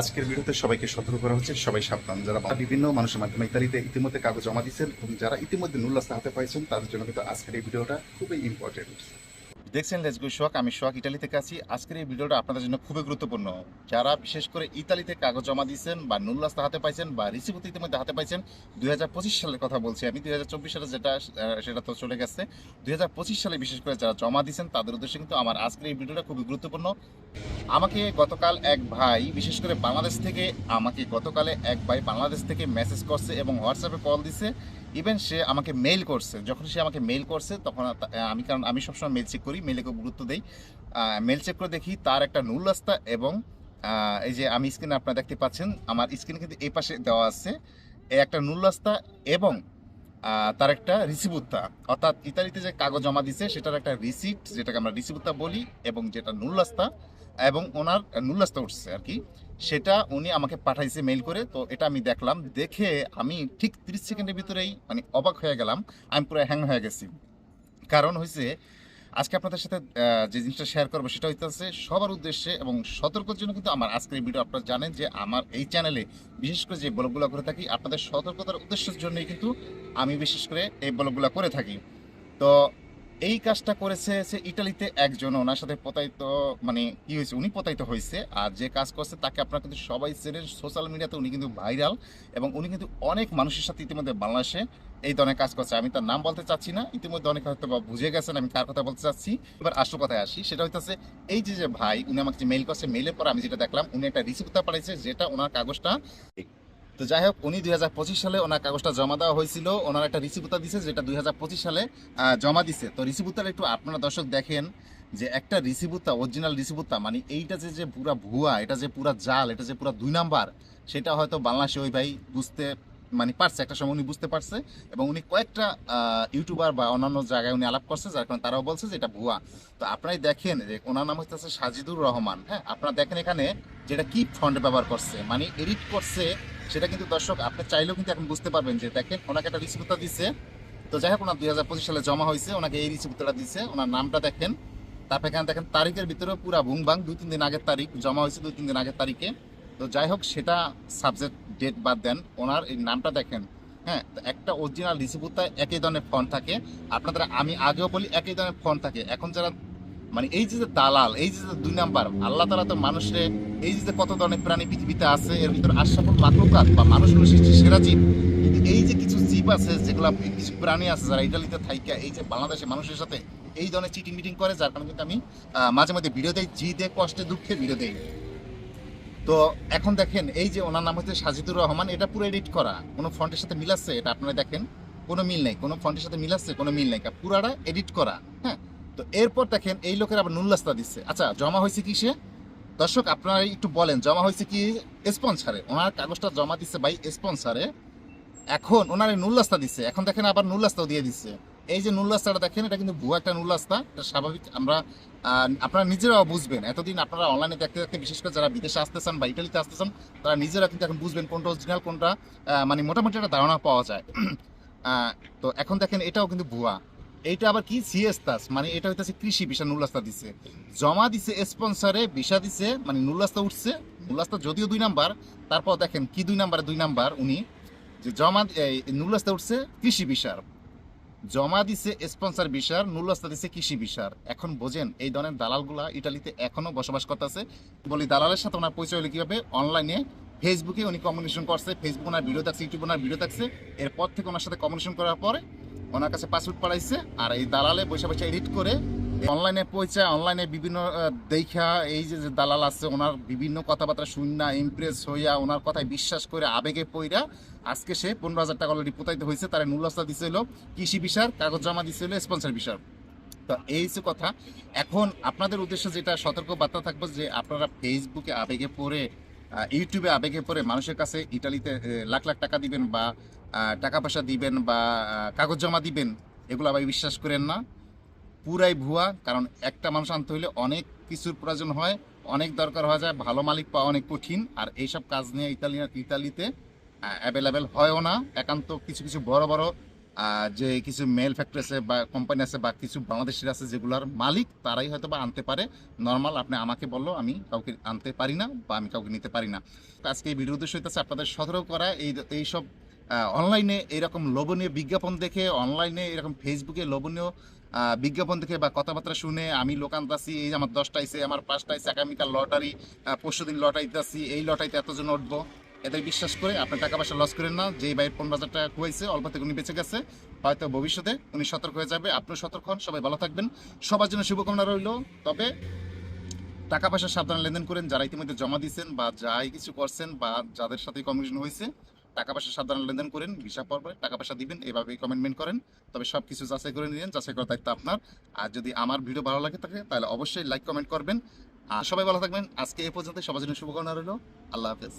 আজকের ভিডিওতে সবাইকে সতর্ক করা হচ্ছে, সবাই সাবধান। যারা বিভিন্ন মানুষের মাধ্যমে ইত্যাদিতে ইতিমধ্যে কাগজ জমা দিচ্ছেন এবং যারা ইতিমধ্যে নুল্লাস্তা হাতে পাইছেন, তাদের জন্য কিন্তু আজকের এই ভিডিওটা খুবই ইম্পর্টেন্ট দেখছেন লেটস গো শোক আমি শোক ইতালি থেকে আছি। আজকের এই ভিডিওটা আপনাদের জন্য খুবই গুরুত্বপূর্ণ। যারা বিশেষ করে ইতালিতে কাগজ জমা দিয়েছেন বা নুল্লাস্তা হাতে পাইছেন বা রিসিভুত ইতিমধ্যে হাতে পাইছেন, দুই হাজার পঁচিশ সালের কথা বলছি আমি। দুই হাজার চব্বিশ সালে যেটা সেটা তো চলে গেছে। দুই হাজার পঁচিশ সালে বিশেষ করে যারা জমা দিয়েছেন, তাদের উদ্দেশ্যে কিন্তু আমার আজকের এই ভিডিওটা খুবই গুরুত্বপূর্ণ। আমাকে গতকাল এক ভাই, বিশেষ করে বাংলাদেশ থেকে, আমাকে গতকালে এক ভাই বাংলাদেশ থেকে মেসেজ করছে এবং হোয়াটসঅ্যাপে কল দিছে। ইভেন সে আমাকে মেইল করছে। যখন সে আমাকে মেইল করছে, তখন আমি কারণ, আমি সবসময় মেইল চেক করি। মেইলে খুব গুরুত্ব দেই। মেইল চেক করে দেখি, তার একটা নুল রাস্তা এবং এই যে আমি স্ক্রিনে আপনারা দেখতে পাচ্ছেন, আমার স্ক্রিনে কিন্তু এই পাশে দেওয়া আছে একটা নুল রাস্তা এবং তার একটা রিসিভুত্তা অর্থাৎ ইতালিতে যে কাগজ জমা দিছে, সেটার একটা রিসিপ্ট যেটাকে আমরা রিসিভুত্তা বলি, এবং যেটা নুল রাস্তা, এবং ওনার নুল নুল্লাস্তা উঠছে আর কি। সেটা উনি আমাকে পাঠাইছে মেইল করে, তো এটা আমি দেখলাম, দেখে আমি ঠিক তিরিশ সেকেন্ডের ভিতরেই মানে অবাক হয়ে গেলাম, আমি পুরো হ্যাং হয়ে গেছি। কারণ হয়েছে আজকে আপনাদের সাথে যে জিনিসটা শেয়ার করব সেটা হইতেছে সবার উদ্দেশ্যে এবং সতর্কের জন্য কিন্তু আমার আজকের ভিডিও আপনারা জানেন যে আমার এই চ্যানেলে বিশেষ করে যে ব্লগগুলো করে থাকি, আপনাদের সতর্কতার উদ্দেশ্যের জন্যই কিন্তু আমি বিশেষ করে এই ব্লগগুলো করে থাকি। তো এই কাজটা করেছে সে ইটালিতে একজন, ওনার সাথে প্রতারিত মানে কি হয়েছে, উনি প্রতারিত হয়েছে। আর যে কাজ করছে, তাকে আপনারা কিন্তু সবাই চেনেন সোশ্যাল মিডিয়াতে উনি কিন্তু ভাইরাল এবং উনি কিন্তু অনেক মানুষের সাথে ইতিমধ্যে বাংলাদেশে এই ধরনের কাজ করছে। আমি তার নাম বলতে চাচ্ছি না, ইতিমধ্যে অনেক হয়তো বা বুঝে গেছেন, আমি কার কথা বলতে চাচ্ছি। এবার আসল কথায় আসি, সেটা হইতেছে, এই যে যে ভাই, উনি আমাকে মেইল করছে মেইলের পর আমি যেটা দেখলাম, উনি একটা রিসিপ্ট পাঠাইছে, যেটা ওনার কাগজটা তো যাই হোক, উনি দুই হাজার পঁচিশ সালে ওনার কাগজটা জমা দেওয়া হয়েছিল। ওনার একটা রিসিপুতা দিছে, যেটা দুই হাজার পঁচিশ সালে জমা দিছে। তো রিসিপুতার একটু আপনারা দর্শক দেখেন যে একটা রিসিপুতা অরিজিনাল রিসিপুতা মানে এইটা যে যে পুরা ভুয়া, এটা যে পুরা জাল, এটা যে পুরা দুই নাম্বার, সেটা হয়তো বাংলাদেশে ওই ভাই বুঝতে মানে পারছে, একটা সময় উনি বুঝতে পারছে। এবং উনি কয়েকটা ইউটিউবার বা অন্যান্য জায়গায় উনি আলাপ করছে, যার কারণে তারাও বলছে যে এটা ভুয়া। তো আপনারাই দেখেন যে ওনার নাম হচ্ছে সাজিদুর রহমান হ্যাঁ? আপনারা দেখেন এখানে যেটা কি ফন্ট ব্যবহার করছে। মানে এডিট করছে সেটা কিন্তু দর্শক আপনি চাইলেও কিন্তু এখন বুঝতে পারবেন যে দেখেন ওনাকে একটা রিসিপ্টটা দিছে। তো যাই হোক, ওনার দুই হাজার পঁচিশ সালে জমা হয়েছে, ওনাকে এই রিসিপ্টটা দিছে, ওনার নামটা দেখেন। তারপর এখানে দেখেন তারিখের ভিতরে পুরা ভুং ভাং, দুই তিন দিন আগের তারিখ, জমা হয়েছে দুই তিন দিন আগের তারিখে। তো যাই হোক, সেটা সাবজেক্ট ডেট বাদ দেন, ওনার এই নামটা দেখেন। হ্যাঁ একটা অরিজিনাল রিসিপ্টটা একই ধরনের ফোন থাকে। আপনাদের, আমি আগেও বলি একই ধরনের ফোন থাকে। এখন যারা মানে এই যে দালাল, এই যে দুই নাম্বার, আল্লাহ তালা তো মানুষের এই যে কত ধরনের প্রাণী পৃথিবীতে আছে, এর ভিতরে আশরাফুল মাকলুকাত বা মানুষ হলো সৃষ্টির সেরা জীব। কিন্তু এই যে কিছু জীব আছে, যেগুলো কিছু প্রাণী আছে যারা ইটালিতে থাইকা, এই যে বাংলাদেশের মানুষের সাথে এই ধরনের চিটিং মিটিং করে, যার কারণে কিন্তু আমি মাঝে মাঝে ভিডিও দেই জিদে কষ্টে, দুঃখে ভিডিও দেই। তো এখন দেখেন, এই যে ওনার নাম হচ্ছে সাজিদুর রহমান, এটা পুরো এডিট করা। কোনো ফন্টের সাথে মিলাচ্ছে এটা আপনারা দেখেন। কোনো মিল নেই। কোনো ফন্টের সাথে মিলাচ্ছে কোনো মিল নেই। পুরাটা এডিট করা। হ্যাঁ? তো এরপর দেখেন এই লোকের আবার নুল্লাস্তা দিচ্ছে। আচ্ছা জমা হয়েছে কি সে? দর্শক আপনারা একটু বলেন, জমা হয়েছে কি স্পন্সারে? ওনার কাগজটা জমা দিচ্ছে ভাই স্পন্সারে। এখন ওনার নুল্লাস্তা দিচ্ছে। এখন দেখেন আবার নুল্লাস্তাও দিয়ে দিচ্ছে। এই যে নুল্লাস্তাটা দেখেন, এটা কিন্তু ভুয়া একটা নুল্লাস্তা এটা স্বাভাবিক, আমরা আপনারা নিজেরাও বুঝবেন। এতদিন আপনারা অনলাইনে দেখতে দেখতে, বিশেষ করে যারা বিদেশে আসতেছেন বা ইটালিতে আসতেছেন তারা নিজেরা কিন্তু এখন বুঝবেন কোনটা অরিজিনাল কোনটা মানে মোটামুটি একটা ধারণা পাওয়া যায়। তো এখন দেখেন এটাও কিন্তু ভুয়া। এইটা আবার কি সিএসতাস মানে এটা হইতেছে কৃষি বিষয় নুল্লাস্তা দিছে। জমা দিছে স্পন্সরে বিষা দিছে মানে নুল্লাস্তা উঠছে। নুল্লাস্তা যদিও দুই নাম্বার, তারপর দেখেন কি দুই নাম্বারে, দুই নাম্বার উনি, যে জমা এই নুল্লাস্তা উঠছে কৃষি বিষার। জমা দিছে স্পন্সর বিষার নুল্লাস্তা দিছে কৃষি বিষার। এখন বোঝেন, এই ধরনের দালালগুলা ইটালিতে এখনও বসবাস করতেছে। বলি, দালালের সাথে ওনার পরিচয় হলো কীভাবে? অনলাইনে ফেসবুকে উনি কমিউনিকেশন করছে ফেসবুক ওনার ভিডিও দেখছে ইউটিউব ওনার ভিডিও দেখছে। এরপর থেকে ওনার সাথে কমিউনিকেশন করার পরে ওনার কাছে পাসপোর্ট পাঠাইছে আর এই দালালে পয়সা পয়সা এডিট করে অনলাইনে পয়সা, অনলাইনে বিভিন্ন দেখা এই যে দালাল আছে, ওনার বিভিন্ন কথাবার্তা শুননা ইমপ্রেস হইয়া ওনার কথায় বিশ্বাস করে আবেগে পইরা আজকে সে পনেরো হাজার টাকা অলরেডি প্রতারিত হয়েছে তার নুলস্তা দিছে হলো কৃষি বিষার, কাগজ জমা দিছে হলো স্পন্সর বিষার। তো এই যে কথা, এখন আপনাদের উদ্দেশ্যে যেটা সতর্ক বার্তা থাকব যে আপনারা ফেসবুকে আবেগে পড়ে ইউটিউবে আবেগে পড়ে মানুষের কাছে ইটালিতে লাখ লাখ টাকা দিবেন বা টাকা পয়সা দিবেন বা কাগজ জমা দিবেন, এগুলো আবার বিশ্বাস করেন না। পুরাই ভুয়া, কারণ একটা মানুষ আনতে হইলে অনেক কিছুর প্রয়োজন হয়, অনেক দরকার হয়ে যায়, ভালো মালিক পাওয়া অনেক কঠিন, আর এইসব কাজ নিয়ে ইতালি ইতালিতে অ্যাভেলেবেল হয়ও না। একান্ত কিছু কিছু বড় বড় যে কিছু মেল ফ্যাক্টরি আছে বা কোম্পানি আছে বা কিছু বাংলাদেশের আছে যেগুলোর মালিক, তারাই হয়তো বা আনতে পারে। নর্মাল আপনি আমাকে বলল, আমি কাউকে আনতে পারি না বা আমি কাউকে নিতে পারি না। আজকে এই ভিডিও উদ্দেশ্য হইতেছে আপনাদের সতর্ক করা। এই এইসব অনলাইনে এরকম লোভনীয় বিজ্ঞাপন দেখে অনলাইনে এরকম ফেসবুকে লোভনীয় বিজ্ঞাপন দেখে বা কথাবার্তা শুনে, আমি লোক আনতাছি এই আমার দশটা আইসে আমার পাঁচটা আইসে আগামীকাল লটারি পরশু দিন লটারি দিতেছি এই লটারিতে এতজন উঠবো। এদের বিশ্বাস করে আপনার টাকা পয়সা লস করেন না। যে বাইরের পনেরো হাজার টাকা অল্প থেকে উনি বেঁচে গেছে। হয়তো ভবিষ্যতে উনি সতর্ক হয়ে যাবে। আপনিও সতর্ক হন, সবাই ভালো থাকবেন। সবার জন্য শুভকামনা রইল। তবে টাকা পয়সা সাবধানে লেনদেন করেন। যারা ইতিমধ্যে জমা দিয়েছেন বা যাই কিছু করছেন বা যাদের সাথে কমিশন হয়েছে, টাকা পয়সা সাবধানে লেনদেন করেন। হিসাব পর্বে টাকা পয়সা দিবেন এইভাবে কমেন্টমেন্ট করেন। তবে সব কিছু যাচাই করে নিলেন যাচাই করার দায়িত্ব আপনার। আর যদি আমার ভিডিও ভালো লাগে থাকে, তাহলে অবশ্যই লাইক কমেন্ট করবেন। আর সবাই ভালো থাকবেন। আজকে এ পর্যন্ত সবার জন্য শুভকামনা রইল। আল্লাহ হাফেজ।